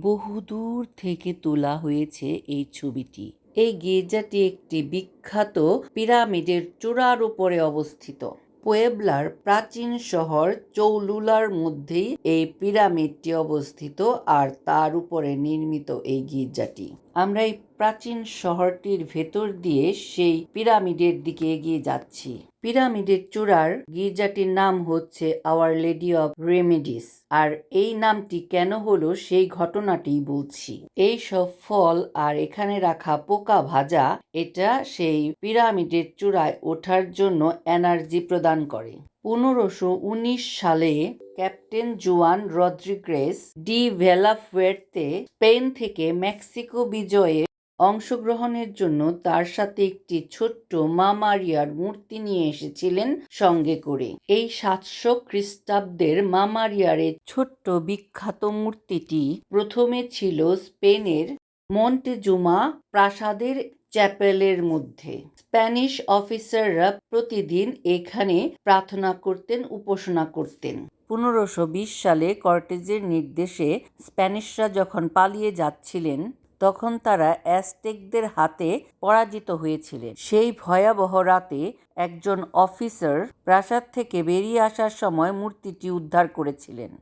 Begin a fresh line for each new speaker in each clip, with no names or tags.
বহুদূর থেকে তোলা হয়েছে এই ছবিটি। এই গির্জাটি একটি বিখ্যাত পিরামিডের চূড়ার উপরে অবস্থিত। পোয়েবলার প্রাচীন শহর চৌলুলার মধ্যেই এই পিরামিডটি অবস্থিত আর তার উপরে নির্মিত এই গির্জাটি আমরা এই প্রাচীন শহরটির ভেতর দিয়ে সেই পিরামিডের দিকে এগিয়ে যাচ্ছি। পিরামিডের চূড়ার গির্জাটির নাম হচ্ছে আওয়ার লেডি অফ রেমেডিস আর এই নামটি কেন হলো সেই ঘটনাটি বলছি। এই সব ফল আর এখানে রাখা পোকা ভাজা, এটা সেই পিরামিডের চূড়ায় ওঠার জন্য এনার্জি প্রদান করে। পনেরোশো উনিশ সালে captain Juan Rodrigues de Velafuerte Spain থেকে মেক্সিকো বিজয়ে অংশগ্রহণের জন্য তার সাথে একটি ছোট্ট মা মারিয়ার মূর্তি নিয়ে এসেছিলেন সঙ্গে করে। এই সাতশো খ্রিস্টাব্দের মা মারিয়ার ছোট্ট বিখ্যাত মূর্তিটি প্রথমে ছিল স্পেনের মন্টেজুমা প্রাসাদের চ্যাপেলের মধ্যে। স্প্যানিশ অফিসাররা প্রতিদিন এখানে প্রার্থনা করতেন, উপাসনা করতেন। পনেরোশো সালে কর্টেজের নির্দেশে স্প্যানিশরা যখন পালিয়ে যাচ্ছিলেন তখন তারা অ্যাস্টেকদের হাতে পরাজিত হয়েছিলেন। সেই ভয়াবহ রাতে একজন অফিসার প্রাসাদ থেকে বেরিয়ে আসার সময় মূর্তিটি উদ্ধার করেছিলেন।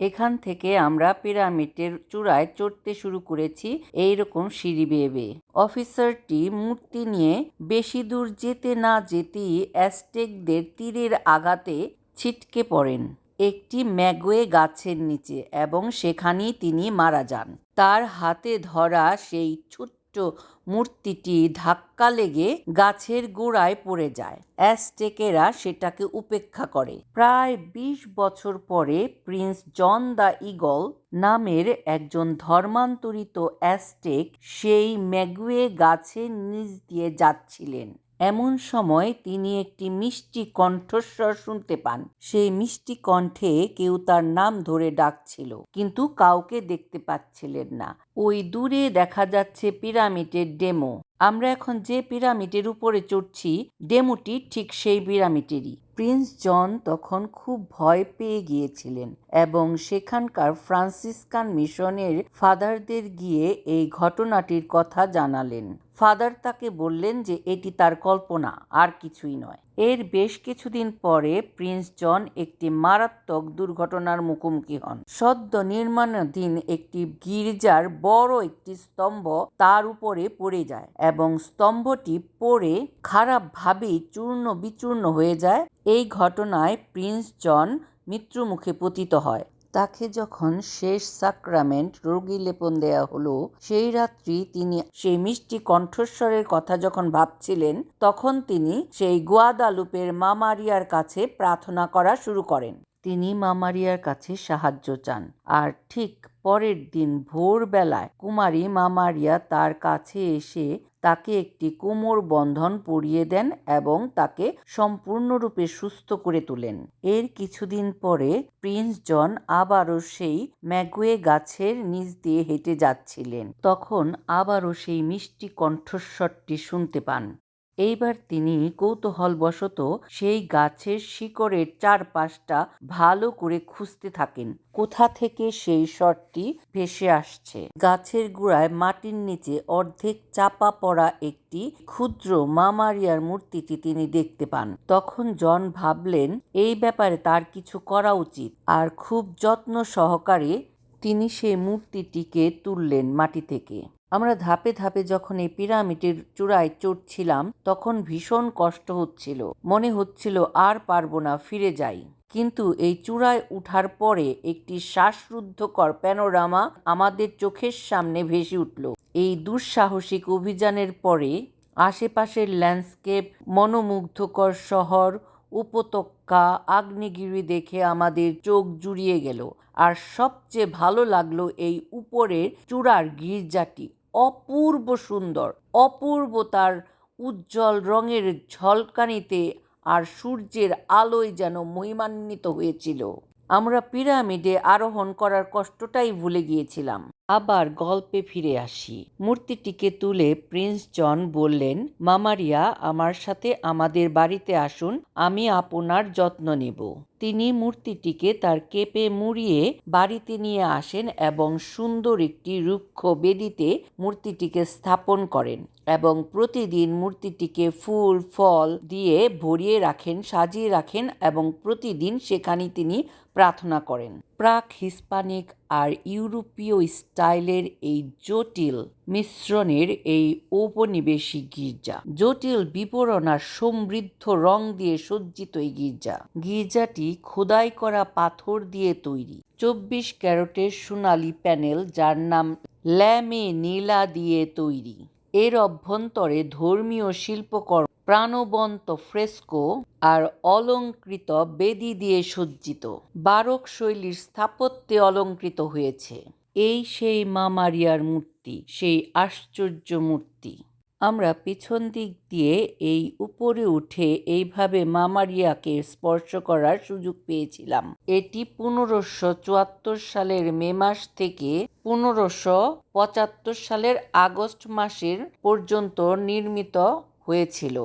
এখান থেকে আমরা পিরামিডের চূড়ায় চড়তে শুরু করেছি এইরকম সিঁড়ি বেয়ে বেয়ে অফিসারটি মূর্তি নিয়ে বেশি দূর যেতে না যেতেই অ্যাস্টেকদের তীরের আঘাতে ছিটকে পড়েন। একটি ম্যাগোয়ে গাছের নিচে এবং সেখানেই তিনি মারা যান। তার হাতে ধরা সেই ছোট্ট মূর্তিটি ধাক্কা লেগে গাছের গোড়ায় পড়ে যায়। অ্যাস্টেকেরা সেটাকে উপেক্ষা করে। প্রায় বিশ বছর পরে প্রিন্স জন দ্য ইগল নামের একজন ধর্মান্তরিত অ্যাস্টেক সেই ম্যাগুয়ে গাছের নিচ দিয়ে যাচ্ছিলেন। এমন সময় তিনি একটি মিষ্টি কণ্ঠস্বর শুনতে পান। সেই মিষ্টি কণ্ঠে কেউ তার নাম ধরে ডাকছিল, কিন্তু কাউকে দেখতে পাচ্ছিলেন না। ওই দূরে দেখা যাচ্ছে পিরামিডের ডেমো। আমরা এখন যে পিরামিডের উপরে চড়ছি, ডেমোটি ঠিক সেই পিরামিডেরই। প্রিন্স জন তখন খুব ভয় পেয়ে গিয়েছিলেন এবং সেখানকার ফ্রান্সিসকান মিশনের ফাদারদের গিয়ে এই ঘটনাটির কথা জানালেন। ফাদার তাকে বললেন যে এটি তার কল্পনা, আর কিছুই নয়। এর বেশ কিছুদিন পরে প্রিন্স জন একটি মারাত্মক দুর্ঘটনার মুখোমুখি হন। সদ্য নির্মাণাধীন একটি গির্জার বড় একটি স্তম্ভ তার উপরে পড়ে যায় এবং স্তম্ভটি পড়ে খারাপভাবেই চূর্ণ বিচূর্ণ হয়ে যায়। এই ঘটনায় প্রিন্স জন মৃত্যুমুখে পতিত হয়। তাকে যখন শেষ সাক্রামেন্ট রোগী লেপন দেয়া হলো, সেই রাত্রি তিনি সেই মিষ্টি কণ্ঠস্বরের কথা যখন ভাবছিলেন, তখন তিনি সেই গুয়াদালুপের মামারিয়ার কাছে প্রার্থনা করা শুরু করেন। তিনি মামারিয়ার কাছে সাহায্য চান। আর ঠিক পরের দিন ভোরবেলায় কুমারী মামারিয়া তার কাছে এসে তাকে একটি কোমর বন্ধন পরিয়ে দেন এবং তাকে সম্পূর্ণরূপে সুস্থ করে তোলেন। এর কিছুদিন পরে প্রিন্স জন আবারও সেই ম্যাগুয়ে গাছের নিচ দিয়ে হেঁটে যাচ্ছিলেন। তখন আবারও সেই মিষ্টি কণ্ঠস্বরটি শুনতে পান। এইবার তিনি কৌতূহলবশত সেই গাছের শিকড়ের চারপাশটা ভালো করে খুঁজতে থাকেন। কোথা থেকে সেই স্বরটি ভেসে আসছে? গাছের গোড়ায় মাটির নিচে অর্ধেক চাপা পড়া একটি ক্ষুদ্র মামারিয়ার মূর্তিটি তিনি দেখতে পান। তখন জন ভাবলেন, এই ব্যাপারে তার কিছু করা উচিত। আর খুব যত্ন সহকারে তিনি সেই মূর্তিটিকে তুললেন মাটি থেকে। আমরা ধাপে ধাপে যখন এই পিরামিডের চূড়ায় চড়ছিলাম, তখন ভীষণ কষ্ট হচ্ছিল। মনে হচ্ছিল আর পারব না, ফিরে যাই। কিন্তু এই চূড়ায় উঠার পরে একটি শ্বাসরুদ্ধকর প্যানোরামা আমাদের চোখের সামনে ভেসে উঠল। এই দুঃসাহসিক অভিযানের পরে আশেপাশের ল্যান্ডস্কেপ, মনোমুগ্ধকর শহর উপত্যকা আগ্নেয়গিরি দেখে আমাদের চোখ জুড়িয়ে গেল। আর সবচেয়ে ভালো লাগল এই উপরের চূড়ার গির্জাটি। অপূর্ব সুন্দর, অপূর্ব তার উজ্জ্বল রঙের ঝলকানিতে আর সূর্যের আলোয় যেন মহিমান্বিত হয়েছিল। আমরা পিরামিডে আরোহণ করার কষ্টটাই ভুলে গিয়েছিলাম। আবার গল্পে ফিরে আসি। মূর্তিটিকে তুলে প্রিন্স জন বললেন, মামারিয়া, আমার সাথে আমাদের বাড়িতে আসুন, আমি আপনার যত্ন নেব। তিনি মূর্তিটিকে তার কেপে মুড়িয়ে বাড়িতে নিয়ে আসেন এবং সুন্দর একটি রুক্ষ বেদিতে মূর্তিটিকে স্থাপন করেন এবং প্রতিদিন মূর্তিটিকে ফুল, ফল দিয়ে ভরিয়ে রাখেন, সাজিয়ে রাখেন এবং প্রতিদিন সেখানে তিনি প্রার্থনা করেন। প্রাক হিস্পানিক আর ইউরোপীয় স্টাইলের এই জটিল মিশ্রণের এই ঔপনিবেশিক গির্জা। জটিল বিবরণ আর সমৃদ্ধ রং দিয়ে সজ্জিত এই গির্জা। গির্জাটি খোদাই করা পাথর দিয়ে তৈরি। চব্বিশ ক্যারটের সোনালী প্যানেল, যার নাম ল্যামে নীলা দিয়ে তৈরি। এর অভ্যন্তরে ধর্মীয় শিল্পকর্ম, প্রাণবন্ত ফ্রেস্কো আর অলঙ্কৃত বেদি দিয়ে সজ্জিত। বারক শৈলীর স্থাপত্যে অলঙ্কৃত হয়েছে। এই সেই মা মারিয়ার মূর্তি, সেই আশ্চর্য মূর্তি। আমরা পিছন দিক দিয়ে এই উপরে উঠে এইভাবে মা মারিয়াকে স্পর্শ করার সুযোগ পেয়েছিলাম। এটি পনেরোশো চুয়াত্তর সালের মে মাস থেকে পনেরোশো পঁচাত্তর সালের আগস্ট মাসের পর্যন্ত নির্মিত হয়েছিল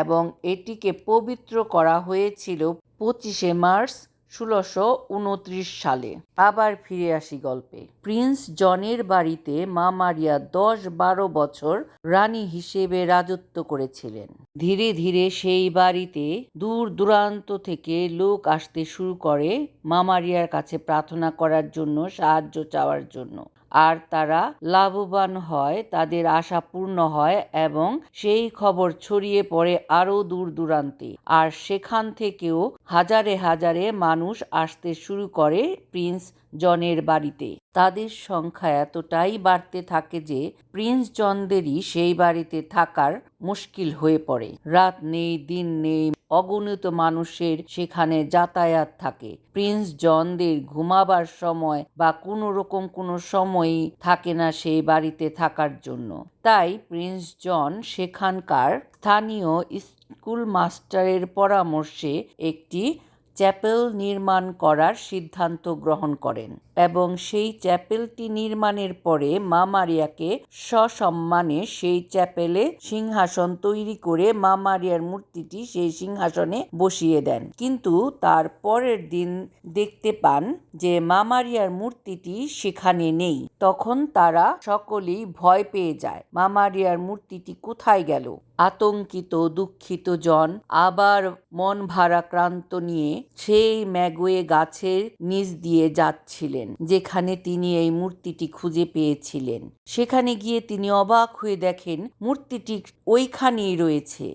এবং এটিকে পবিত্র করা হয়েছিল পঁচিশে মার্চ ষোলোশো উনত্রিশ সালে। আবার ফিরে আসি গল্পে। প্রিন্স জনের বাড়িতে মা মারিয়া দশ বারো বছর রানী হিসেবে রাজত্ব করেছিলেন। ধীরে ধীরে সেই বাড়িতে দূর দূরান্ত থেকে লোক আসতে শুরু করে মা মারিয়ার কাছে প্রার্থনা করার জন্য, সাহায্য চাওয়ার জন্য। আর তারা লাভবান হয়, তাদের আশা পূর্ণ হয় এবং সেই খবর ছড়িয়ে পড়ে আরও দূর দূরান্তে। আর সেখান থেকেও হাজারে হাজারে মানুষ আসতে শুরু করে প্রিন্স জনের বাড়িতে। তাদের সংখ্যা এতটাই বাড়তে থাকে যে প্রিন্স জনদেরই সেই বাড়িতে থাকার মুশকিল হয়ে পড়ে। রাত নেই, দিন নেই, অগণিত মানুষের সেখানে যাতায়াত থাকে। প্রিন্স জনদের ঘুমাবার সময় বা কোনো রকম কোনো সময়ই থাকে না সেই বাড়িতে থাকার জন্য। তাই প্রিন্স জন সেখানকার স্থানীয় স্কুল মাস্টারের পরামর্শে একটি চ্যাপেল নির্মাণ করার সিদ্ধান্ত গ্রহণ করেন। এবং সেই চ্যাপেলটি নির্মাণের পরে মা মারিয়াকে সসম্মানে সেই চ্যাপেলে সিংহাসন তৈরি করে মা মারিয়ার মূর্তিটি সেই সিংহাসনে বসিয়ে দেন। কিন্তু তার পরের দিন দেখতে পান যে মা মারিয়ার মূর্তিটি সেখানে নেই। তখন তারা সকলেই ভয় পেয়ে যায়, মা মারিয়ার মূর্তিটি কোথায় গেল? আতঙ্কিত, দুঃখিত জন আবার মন ভারাক্রান্ত নিয়ে সেই ম্যাগোয়ে গাছের নিচ দিয়ে যাচ্ছিলেন। যেখানে তিনি এই মূর্তিটি খুঁজে পেয়েছিলেন। সেখানে গিয়ে তিনি অবাক হয়ে দেখেন, মূর্তিটি ওইখানেই রয়েছে।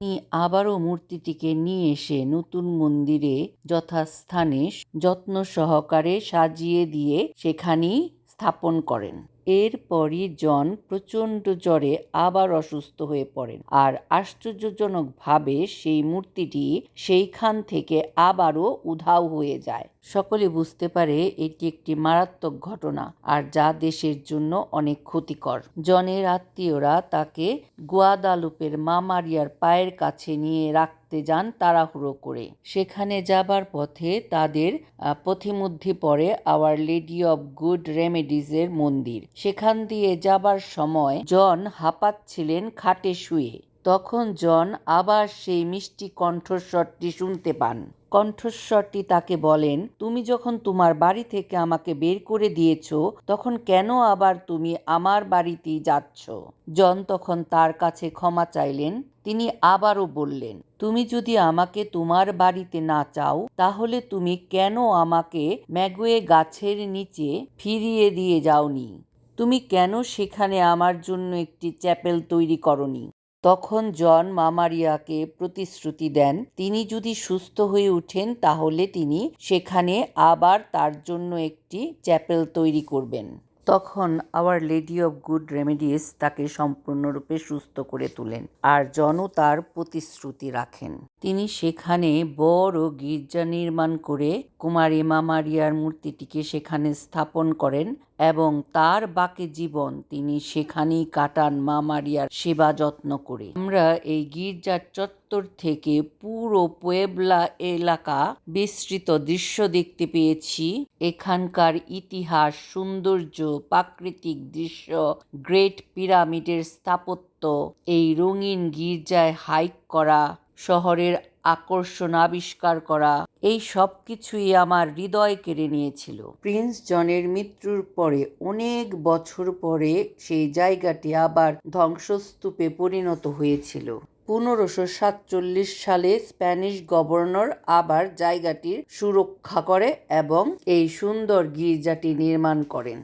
তিনি আবারও মূর্তিটিকে নিয়ে এসে নতুন মন্দিরে যথাস্থানে যত্ন সহকারে সাজিয়ে দিয়ে সেখানেই স্থাপন করেন। এরপরই জন প্রচণ্ড জ্বরে আবার অসুস্থ হয়ে পড়েন। আর আশ্চর্যজনকভাবে সেই মূর্তিটি সেইখান থেকে আবারও উধাও হয়ে যায়। সকলে বুঝতে পারে এটি একটি মারাত্মক ঘটনা আর যা দেশের জন্য অনেক ক্ষতিকর। জনের আত্মীয়রা তাকে গোয়াদালুপের মা মারিয়ার পায়ের কাছে নিয়ে রাখতে যান তাড়াহুড়ো করে। সেখানে যাবার পথে তাদের পথিমধ্যে পড়ে আওয়ার লেডি অব গুড রেমেডিজের মন্দির। সেখান দিয়ে যাবার সময় জন হাঁপাচ্ছিলেন খাটে শুয়ে। তখন জন আবার সেই মিষ্টি কণ্ঠস্বরটি শুনতে পান। কণ্ঠস্বরটি তাকে বলেন, তুমি যখন তোমার বাড়ি থেকে আমাকে বের করে দিয়েছ, তখন কেন আবার তুমি আমার বাড়িতেই যাচ্ছ? জন তখন তার কাছে ক্ষমা চাইলেন। তিনি আবারও বললেন, তুমি যদি আমাকে তোমার বাড়িতে না চাও, তাহলে তুমি কেন আমাকে ম্যাগুয়ে গাছের নিচে ফিরিয়ে দিয়ে যাওনি? তুমি কেন সেখানে আমার জন্য একটি চ্যাপেল তৈরি করনি? তখন জন মামারিয়াকে প্রতিশ্রুতি দেন, তিনি যদি সুস্থ হয়ে উঠেন তাহলে তিনি সেখানে আবার তার জন্য একটি চ্যাপেল তৈরি করবেন। তখন our lady of good remedies তাকে সম্পূর্ণরূপে সুস্থ করে তোলেন আর জনও তার প্রতিশ্রুতি রাখেন। তিনি সেখানে বড় গির্জা নির্মাণ করে কুমারী মামারিয়ার মূর্তিটিকে সেখানে স্থাপন করেন এবং তার বাকি জীবন তিনি সেখানেই কাটান মা মারিয়ার সেবা যত্ন করে। আমরা এই গির্জার চত্বর থেকে পুরো পুয়েবলা এলাকা বিস্তৃত দৃশ্য দেখতে পেয়েছি। এখানকার ইতিহাস, সৌন্দর্য, প্রাকৃতিক দৃশ্য, গ্রেট পিরামিডের স্থাপত্য, এই রঙিন গির্জায় হাইক করা, শহরের আকর্ষণ, আবিষ্কার করা, এই সব কিছুই আমার হৃদয় কেড়ে নিয়েছিল। প্রিন্স জনের মৃত্যুর পরে, অনেক বছর পরে সেই জায়গাটি আবার ধ্বংসস্তূপে পরিণত হয়েছিল। পনেরোশো সাতচল্লিশ সালে স্প্যানিশ গভর্নর আবার জায়গাটির সুরক্ষা করে এবং এই সুন্দর গির্জাটি নির্মাণ করেন।